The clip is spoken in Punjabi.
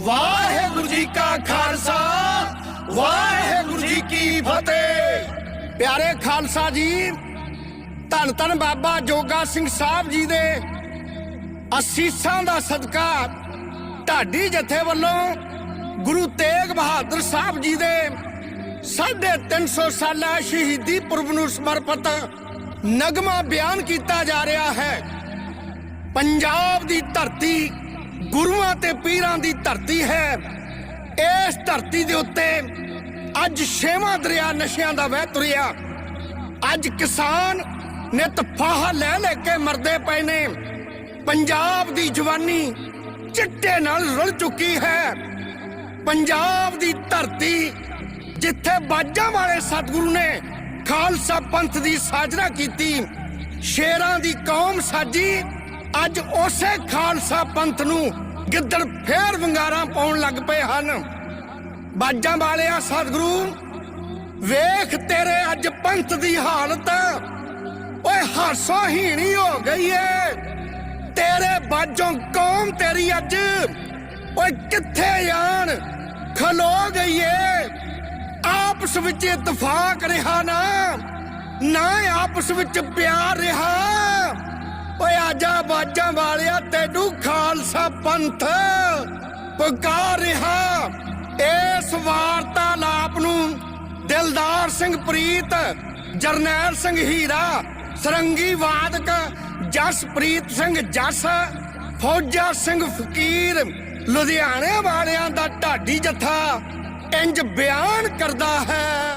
ਵਾਹਿਗੁਰੂ ਜੀ ਕਾ ਖਾਲਸਾ, ਵਾਹਿਗੁਰੂ ਜੀ ਕੀ ਫਤਿਹ। ਪਿਆਰੇ ਖਾਲਸਾ ਜੀ, ਧੰਨ ਧੰਨ ਬਾਬਾ ਜੋਗਾ ਸਿੰਘ ਸਾਹਿਬ ਜੀ ਦੇ ਅਸੀਸਾਂ ਦਾ ਸਦਕਾ ਢਾਡੀ ਜਥੇ ਵੱਲੋਂ ਗੁਰੂ ਤੇਗ ਬਹਾਦਰ ਸਾਹਿਬ ਜੀ ਦੇ 350 ਸਾਲਾ ਸ਼ਹੀਦੀ ਪੁਰਬ ਨੂੰ ਸਮਰਪਿਤ ਨਗਮਾ ਬਿਆਨ ਕੀਤਾ ਜਾ ਰਿਹਾ ਹੈ। ਪੰਜਾਬ ਦੀ ਧਰਤੀ ਗੁਰੂਆਂ ਤੇ ਪੀਰਾਂ ਦੀ ਧਰਤੀ ਹੈ। ਇਸ ਧਰਤੀ ਦੇ ਉੱਤੇ ਅੱਜ ਛੇਵਾਂ ਦਰਿਆ ਨਸ਼ਿਆਂ ਦਾ ਵਹਿ ਤੁਰਿਆ। ਅੱਜ ਕਿਸਾਨ ਨਿਤ ਫਾਹਾ ਲੈ ਲੈ ਕੇ ਮਰਦੇ ਪਏ ਨੇ। ਪੰਜਾਬ ਦੀ ਜਵਾਨੀ ਚਿੱਟੇ ਨਾਲ ਰੁਲ ਚੁੱਕੀ ਹੈ। ਪੰਜਾਬ ਦੀ ਧਰਤੀ ਜਿੱਥੇ ਬਾਜਾਂ ਵਾਲੇ ਸਤਿਗੁਰੂ ਨੇ ਖਾਲਸਾ ਪੰਥ ਦੀ ਸਾਜਨਾ ਕੀਤੀ। ਸ਼ੇਰਾਂ ਦੀ ਕੌਮ ਸਾਜੀ। ਅੱਜ ਉਸੇ ਖਾਲਸਾ ਪੰਥ ਨੂੰ ਗਿੱਦੜ ਫੇਰ ਵੰਗਾਰਾਂ ਪਾਉਣ ਲੱਗ ਪਏ ਹਨ। ਬਾਜਾਂ ਵਾਲਿਆ ਸਤਿਗੁਰੂ, ਵੇਖ ਤੇਰੇ ਅੱਜ ਪੰਥ ਦੀ ਹਾਲਤ। ਓਏ ਹਾਸੋ ਹੀਣੀ ਹੋ ਗਈ ਏ। ਤੇਰੇ ਬਾਜੋਂ ਕੌਮ ਤੇਰੀ ਅੱਜ, ਓਏ ਕਿੱਥੇ ਜਾਣ ਖਲੋ ਗਈ ਏ। ਆਪਸ ਵਿੱਚ ਇਤਫਾਕ ਰਿਹਾ ਨਾ ਨਾ ਆਪਸ ਵਿੱਚ ਪਿਆਰ ਰਿਹਾ ਓਏ ਬਾਜਾਂ ਵਾਲਿਆ, ਤੈਨੂੰ ਖਾਲਸਾ ਪੰਥ ਪੁਕਾਰ ਰਿਹਾ। ਇਸ ਵਾਰਤਾਲਾਪ ਨੂੰ ਦਿਲਦਾਰ ਸਿੰਘ ਪ੍ਰੀਤ, ਜਰਨੈਲ ਸਿੰਘ ਹੀਰਾ, ਸਰੰਗੀ ਵਾਦਕ ਜਸਪ੍ਰੀਤ ਸਿੰਘ ਜਸ, ਫੌਜਾ ਸਿੰਘ ਫਕੀਰ, ਲੁਧਿਆਣੇ ਵਾਲਿਆਂ ਦਾ ਢਾਡੀ ਜਥਾ ਇੰਜ ਬਿਆਨ ਕਰਦਾ ਹੈ।